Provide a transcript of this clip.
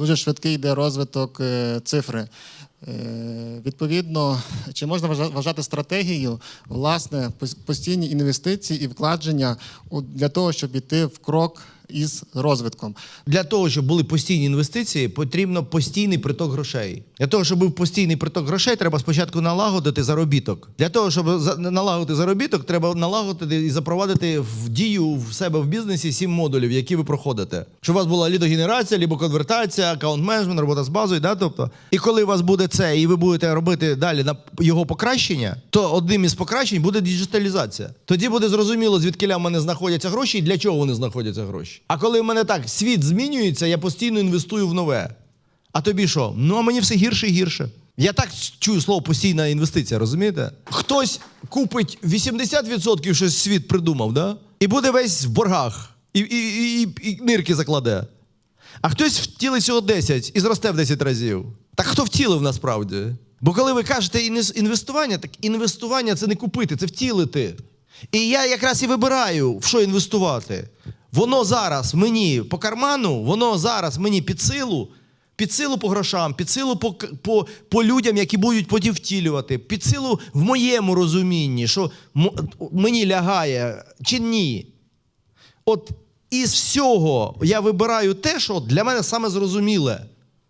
дуже швидкий йде розвиток е, цифри. Е, Відповідно, чи можна вважа- вважати стратегією власне постійні інвестиції і вкладення у- для того, щоб іти в крок із розвитком? Для того, щоб були постійні інвестиції, потрібно постійний приток грошей. Для того, щоб був постійний приток грошей, треба спочатку налагодити заробіток. Для того, щоб налагодити заробіток, треба налагодити і запровадити в дію в себе в бізнесі сім модулів, які ви проходите. Щоб у вас була лідогенерація, лібо конвертація, аккаунт менеджмент, робота з базою. Да? Тобто, і коли у вас буде це, і ви будете робити далі на його покращення, то одним із покращень буде діджиталізація. Тоді буде зрозуміло, звідки в мене знаходяться гроші і для чого вони знаходяться гроші. А коли в мене так світ змінюється, я постійно інвестую в нове. А тобі що? Ну а мені все гірше і гірше. Я так чую слово постійна інвестиція, розумієте? Хтось купить 80% щось світ придумав, да? і буде весь в боргах, і, і, і, і, і нирки закладе. А хтось втілить цього 10 і зросте в 10 разів. Так хто втілив насправді? Бо коли ви кажете інвестування, так інвестування це не купити, це втілити. І я якраз і вибираю, в що інвестувати. Воно зараз мені по карману, воно зараз мені під силу, під силу по грошам, під силу по, по, по людям, які будуть потім втілювати, під силу в моєму розумінні, що мені лягає чи ні. От із всього я вибираю те, що для мене саме зрозуміле.